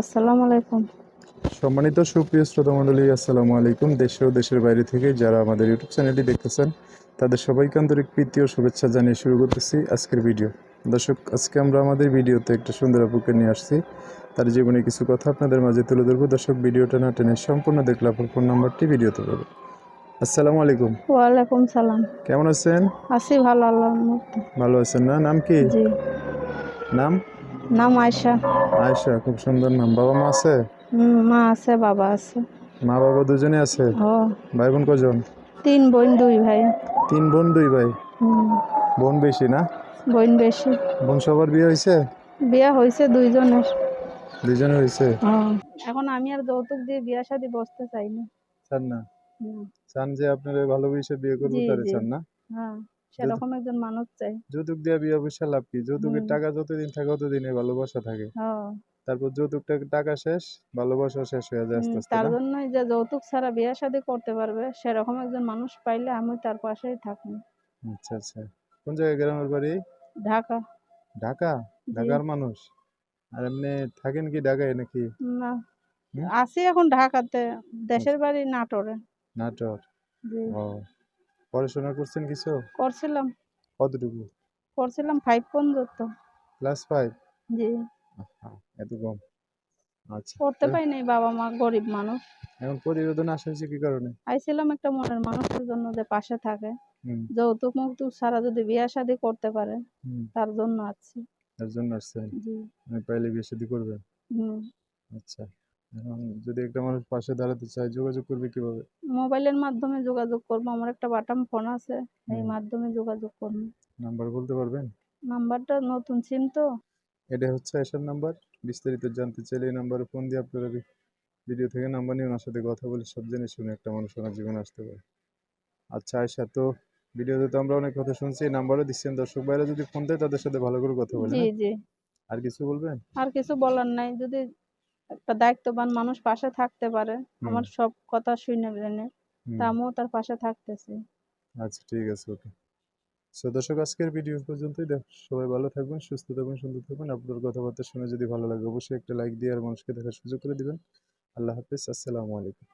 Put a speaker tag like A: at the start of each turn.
A: আসসালামু আলাইকুম।
B: সম্মানিত সুপ্রিয় শ্রোতা মণ্ডলী আসসালামু আলাইকুম। দেশে ও দেশের বাইরে থেকে যারা আমাদের ইউটিউব চ্যানেলটি দেখতেছেন তাদের সবাইকে আন্তরিক প্রীতি ও শুভেচ্ছা জানিয়ে শুরু করতেছি আজকের ভিডিও। দর্শক আজকে আমরা আমাদের ভিডিওতে একটা সুন্দর আপুকে নিয়ে আসছি। তার জীবনে কিছু কথা আপনাদের মাঝে তুলে ধরবো। দর্শক ভিডিওটা না টেনে সম্পূর্ণ দেখলে আপনার ফোন নাম্বারটি ভিডিওতে পাবে আসসালামু আলাইকুম।
A: ওয়ালাইকুম সালাম।
B: কেমন আছেন?
A: আছি ভালো আল্লাহর
B: ভালো আছেন না? নাম কি?
A: জি।
B: নাম?
A: নাম আয়সা
B: আয়শা খুব সুন্দর নাম। বাবা মা আছে?
A: হুম, মা আছে বাবা আছে।
B: মা বাবা দুজনে আছে? ভাই বোন কজন?
A: তিন বোন দুই ভাই।
B: তিন বোন দুই ভাই? বোন বেশি না?
A: বোন বেশি।
B: বোন সবার বিয়ে হয়েছে?
A: বিয়া হয়েছে দুইজনের।
B: দুইজন হয়েছে।
A: এখন আমি আর যৌতুক দিয়ে বিয়া শাদি বসতে চাই না
B: চান না? চান যে আপনারা ভালোবেসে বিয়ে করব তারে চান না?
A: হ্যাঁ। সেরকম একজন মানুষ চাই।
B: যৌতুক দিয়ে বিয়ে অবশ্য লাভ কি? যৌতুকের টাকা যতদিন থাকে ততদিনে ভালোবাসা থাকে। তারপর যৌতুক টাকা- শেষ ভালোবাসা শেষ হয়ে যায় আস্তে আস্তে
A: তার জন্যই যে যৌতুক ছাড়া বিয়ে শাদি করতে পারবে সেরকম একজন মানুষ পাইলে আমি তার পাশেই থাকি
B: আচ্ছা আচ্ছা। কোন জায়গায় গ্রামের বাড়ি?
A: ঢাকা।
B: ঢাকা? ঢাকার মানুষ? আর এমনি থাকেন কি ঢাকায় নাকি?
A: না? আছি এখন ঢাকাতে দেশের বাড়ি নাটোরে।
B: নাটোর। ও। পড়াশোনা করছেন কিছু?
A: করছিলাম।
B: কতটুকু?
A: করছিলাম ফাইভ পর্যন্ত।
B: ক্লাস ফাইভ
A: জি।
B: এত কম। আচ্ছা।
A: পড়তে পাই নাই বাবা মা গরিব মানুষ।
B: এখন প্রতিবেদন আসা হয়েছে কি কারণে?
A: আইছিলাম একটা মনের মানুষের জন্য যে পাশে থাকে। যৌতুক মুক্তুক সারা যদি বিয়া শাদি করতে পারে
B: হুম।
A: তার জন্য আছি
B: তার জন্য আসছেন?
A: জি।
B: আমি পাইলে বিয়ে শাদি করবেন?
A: হুম।
B: আচ্ছা। যদি একটা মানুষ পাশে দাঁড়াতে চায় যোগাযোগ করবে কীভাবে?
A: মোবাইলের মাধ্যমে যোগাযোগ করব। আমার একটা বাটাম ফোন আছে এই মাধ্যমে যোগাযোগ করব।
B: নাম্বার বলতে পারবেন?
A: নাম্বারটা নতুন সিম তো।
B: এটা হচ্ছে এসার নাম্বার। বিস্তারিত জানতে চাইলে এই নাম্বারে ফোন দিয়ে আপনারা ভিডিও থেকে নাম্বার নিয়ে ওনার সাথে কথা বলে সব জেনে শুনে একটা মানুষ ওনার জীবনে আসতে পারে। আচ্ছা আয়সা তো ভিডিওতে তো আমরা অনেক কথা শুনছি এই নাম্বারও দিচ্ছেন। দর্শক বাইরে যদি ফোন দেয় তাদের সাথে ভালো করে কথা বলে
A: জি
B: হ্যাঁ?
A: জি।
B: আর কিছু বলবেন?
A: আর কিছু বলার নাই। যদি একটা দায়িত্ববান মানুষ পাশে থাকতে পারে। আমার সব কথা শুনে জেনে তা আমিও তার পাশে থাকতেছি।
B: আচ্ছা ঠিক আছে ওকে। সো দর্শক আজকের ভিডিও পর্যন্তই। দেখ সবাই ভালো থাকবেন সুস্থ থাকবেন সুন্দর থাকবেন। আপনার কথাবার্তা শুনে যদি ভালো লাগে অবশ্যই একটা লাইক দিয়ে আর মানুষকে দেখার সুযোগ করে দিবেন। আল্লাহ হাফিজ আসসালামু আলাইকুম।